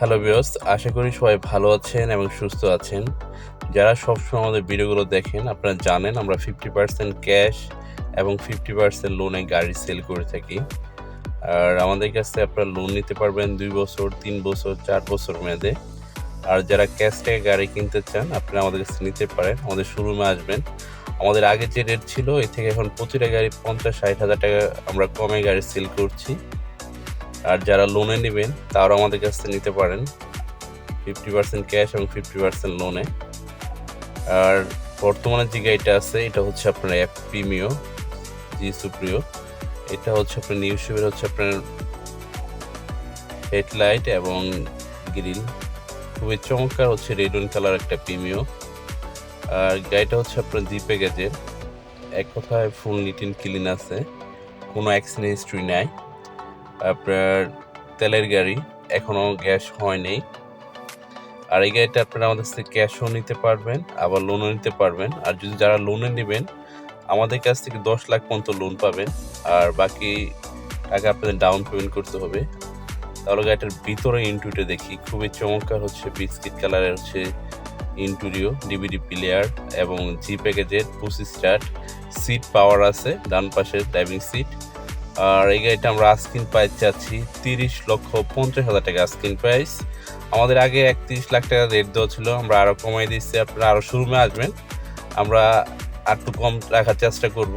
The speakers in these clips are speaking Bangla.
হ্যালো বিয়স আশা করি সবাই ভালো আছেন এবং সুস্থ আছেন। যারা সবসময় আমাদের ভিডিওগুলো দেখেন, আপনারা জানেন আমরা ফিফটি পার্সেন্ট ক্যাশ এবং ফিফটি পার্সেন্ট লোনে গাড়ি সেল করে থাকি। আর আমাদের কাছে আপনারা লোন নিতে পারবেন দুই বছর, তিন বছর, চার বছর মেয়াদে। আর যারা ক্যাশ থেকে গাড়ি কিনতে চান, আপনারা আমাদের কাছে নিতে পারেন। আমাদের শোরুমে আসবেন। আমাদের আগে যে রেট ছিল, এর থেকে এখন প্রতিটা গাড়ি পঞ্চাশ, ষাট হাজার টাকা আমরা কমে গাড়ি সেল করছি। আর যারা লোনে নেবেন, তারাও আমাদের কাছ থেকে নিতে পারেন। ফিফটি পার্সেন্ট ক্যাশ এবং ফিফটি পার্সেন্ট লোনে আর বর্তমানে যে গাড়িটা আছে, এটা হচ্ছে আপনার অ্যাপ প্রিমিও, জি সুপ্রিয়। এটা হচ্ছে আপনার নিউ শেপের হচ্ছে আপনার হেডলাইট এবং গ্রিল খুবই চমৎকার হচ্ছে রেড অ্যান্ড কালার একটা প্রিমিও। আর গাড়িটা হচ্ছে আপনার জি প্যাকেজের এক কথায় ফুল নিট অ্যান্ড ক্লিন আছে। কোনো অ্যাক্সিডেন্ট হিস্ট্রি নাই। আপনার তেলের গাড়ি এখনও গ্যাস হয়নি। আর এই গাড়িটা আপনারা আমাদের থেকে ক্যাশও নিতে পারবেন, আবার লোনও নিতে পারবেন। আর যদি যারা লোনে নেবেন, আমাদের কাছ থেকে দশ লাখ পর্যন্ত লোন পাবেন। আর বাকি টাকা আপনাদের ডাউন পেমেন্ট করতে হবে। তাহলে গাড়িটার ভিতরে ইন্টুরিও দেখি। খুবই চমৎকার হচ্ছে, বিস্কিট কালারের হচ্ছে ইন্টুরিও ডিভিডি প্লেয়ার এবং জি প্যাকেজের পুসি স্টার্ট। সিট পাওয়ার আছে, ডান পাশের ড্রাইভিং সিট আর এই গাড়িটা আমরা আস্কিন প্রাইস চাচ্ছি তিরিশ লক্ষ পঞ্চাশ হাজার টাকা আস্কিন প্রাইস আমাদের আগে একত্রিশ লাখ টাকা রেট দেওয়া ছিল, আমরা আরও কমাই দিচ্ছি, আপনারা আরও শোরুমে আসবেন। আমরা আর একটু কম রাখার চেষ্টা করব।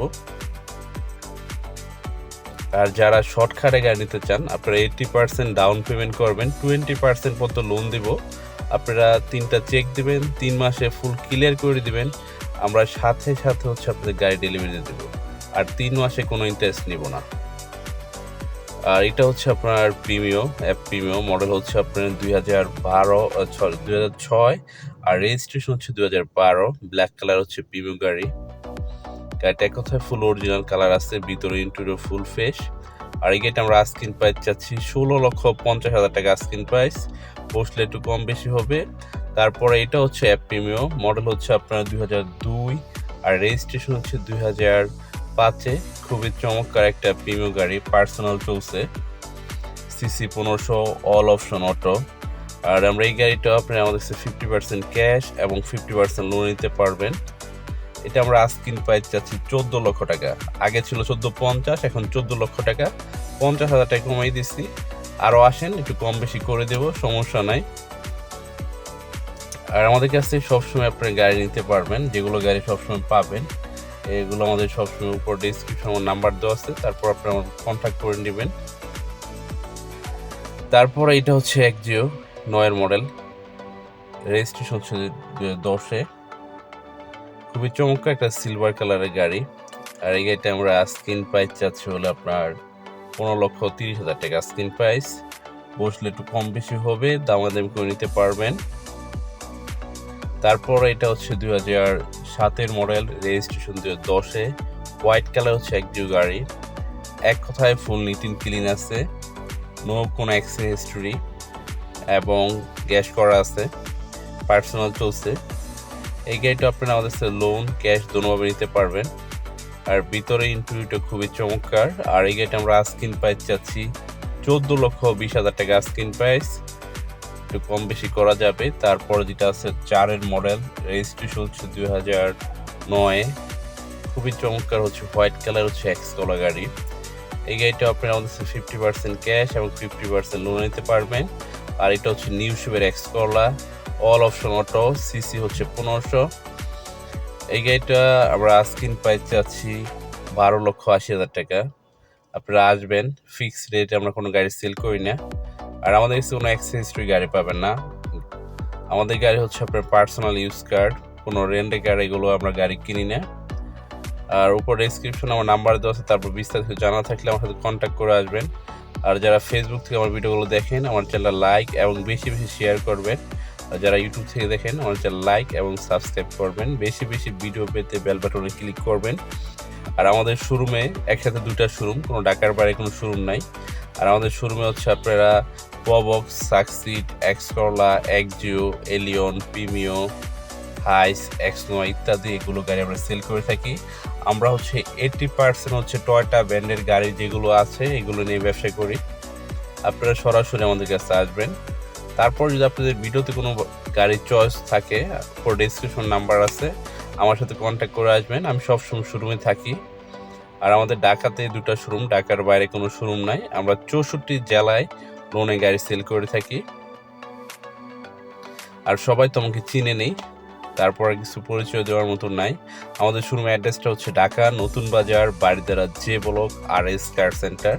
আর যারা শর্টকাটে গাড়ি নিতে চান, আপনারা এইটটি পার্সেন্ট ডাউন পেমেন্ট করবেন টোয়েন্টি পার্সেন্ট পর্যন্ত লোন দিব। আপনারা তিনটা চেক দিবেন, তিন মাসে ফুল ক্লিয়ার করে দিবেন। আমরা সাথে সাথে হচ্ছে আপনাদের গাড়ি ডেলিভারি দেবো। আর তিন মাসে কোনো ইন্টারেস্ট নিব না। আর এটা হচ্ছে আপনার প্রিমিও অ্যাপ প্রিমিও মডেল হচ্ছে আপনার দুই হাজার বারো দুই হাজার ছয়, আর রেজিস্ট্রেশন হচ্ছে দুই হাজার বারো ব্ল্যাক কালার হচ্ছে প্রিমিও গাড়ি। গাড়িটা এক কথায় ফুল অরিজিনাল কালার আছে, ভিতরে ইন্টুরিও ফুল ফেস আর এই গাড়িটা আমরা আস্কিন প্রাইস চাচ্ছি ষোলো লক্ষ পঞ্চাশ হাজার টাকা আস্কিন প্রাইস বসলে একটু কম বেশি হবে। তারপরে এটা হচ্ছে অ্যাপ প্রিমিও মডেল হচ্ছে আপনার দুই হাজার দুই, আর রেজিস্ট্রেশন হচ্ছে দুই হাজার পাঁচে খুবই চমৎকার একটা প্রিমিয়াম গাড়ি পার্সোনাল চলছে সিসি পনেরোশো অল অপশন অটো আর আমরা এই গাড়িটা আপনি আমাদের কাছে ফিফটি পার্সেন্ট ক্যাশ এবং ফিফটি পার্সেন্ট লোন নিতে পারবেন। এটা আমরা আস্কিন প্রাইস চাচ্ছি চোদ্দ লক্ষ টাকা। আগে ছিল চোদ্দ পঞ্চাশ, এখন চোদ্দ লক্ষ টাকা। পঞ্চাশ হাজার টাকা কমাই দিচ্ছি। আরও আসেন, একটু কম বেশি করে দেব, সমস্যা নাই। আর আমাদের কাছে সবসময় আপনার গাড়ি নিতে পারবেন, যেগুলো গাড়ি সবসময় পাবেন। এগুলো আমাদের সবসময় উপর ডিসক্রিপশন আমার নাম্বার দেওয়া আছে। তারপর আপনারা আমার কন্ট্যাক্ট করে নেবেন। তারপর এটা হচ্ছে এক জিও নয়ের মডেল রেজিস্ট্রেশন হচ্ছে দশে। খুবই চমৎকার একটা সিলভার কালারের গাড়ি। আর এই গাড়িটা আমরা স্ক্রিন প্রাইস চাচ্ছি হলো আপনার পনেরো লক্ষ তিরিশ হাজার টাকা স্ক্রিন প্রাইস বসলে একটু কম বেশি হবে, দামাদামি করে নিতে পারবেন। তারপর এটা হচ্ছে দুই হাজার সাতের মডেল, রেজিস্ট্রেশন দুই হাজার দশে। হোয়াইট কালার হচ্ছে এক জিও গাড়ি এক কথায় ফুল নিটিন ক্লিন আছে। নো কোনো অ্যাক্সিডেন্ট হিস্টোরি এবং গ্যাস করা আছে। পার্সোনাল চলছে। এই গাড়িটা আপনারা আমাদের সাথে লোন ক্যাশ দোনোভাবে নিতে পারবেন। আর ভিতরে ইন্টারভিউটা খুবই চমৎকার। আর এই গাড়িটা আমরা আস্কিন প্রাইস চাচ্ছি চোদ্দ লক্ষ বিশ হাজার টাকা আস্কিন প্রাইস একটু কম বেশি করা যাবে। তারপর যেটা আছে চারের মডেল রেজিস্ট্রেশন হচ্ছে দুই হাজার নয়। খুবই চমৎকার হচ্ছে, হোয়াইট কালার হচ্ছে এক্স কলা গাড়ি। এই গাড়িটা আপনারা আমাদের ফিফটি পার্সেন্ট ক্যাশ এবং ফিফটি পার্সেন্ট লোন নিতে পারবেন। আর এটা হচ্ছে new shape X Corolla all option auto CC হচ্ছে পনেরোশো। এই গাড়িটা আমরা আস্কিন প্রাইস চাচ্ছি বারো লক্ষ আশি হাজার টাকা। আপনারা আসবেন ফিক্সড রেটে আমরা কোনো গাড়ি সেল করি না। আর আমাদের কাছে কোনো অ্যাক্সেসরি গাড়ি পাবেন না। আমাদের গাড়ি হচ্ছে আপনার পার্সোনাল ইউজ কার্ড কোনো রেন্টে গাড়ি এগুলো আমরা গাড়ি কিনি না। আর উপর ডিসক্রিপশন আমার নাম্বার দেওয়া আছে, তারপর বিস্তারিত জানা থাকলে আমার সাথে কন্ট্যাক্ট করে আসবেন। আর যারা ফেসবুক থেকে আমার ভিডিওগুলো দেখেন, আমার চ্যানেলটা লাইক এবং বেশি বেশি শেয়ার করবেন। আর যারা ইউটিউব থেকে দেখেন, আমার চ্যানেল লাইক এবং সাবস্ক্রাইব করবেন। বেশি বেশি ভিডিও পেতে বেল বাটনে ক্লিক করবেন। আর আমাদের শোরুমে একসাথে দুটা শোরুম কোনো ডাকার বাইরে কোনো শোরুম নাই। আর আমাদের শোরুমে হচ্ছে আপনারা Probox Succeed X Corolla Axio Allion Premio Hiace X Noah ইত্যাদি এগুলো গাড়ি আমরা সেল করে থাকি। আমরা হচ্ছে এইটটি পার্সেন্ট হচ্ছে টয়টা ব্র্যান্ডের গাড়ি যেগুলো আছে, এগুলো নিয়ে ব্যবসা করি। আপনারা সরাসরি আমাদের কাছে আসবেন। তারপর যদি আপনাদের ভিডিওতে কোনো গাড়ির চয়েস থাকে ডিসক্রিপশন নাম্বার আছে, আমার সাথে কন্ট্যাক্ট করে আসবেন। আমি সবসময় শোরুমে থাকি। আর আমাদের ঢাকাতে দুটো শোরুম ঢাকার বাইরে কোনো শোরুম নাই। আমরা চৌষট্টি জেলায় লোনে গাড়ি সেল করে থাকি। আর সবাই তোমাকে চিনে নেই, তারপর কিছু পরিচয় দেওয়ার মতো নাই। আমাদের শোরুমের অ্যাড্রেসটা হচ্ছে Dhaka Notun Bazar Baridhara J block R S car centre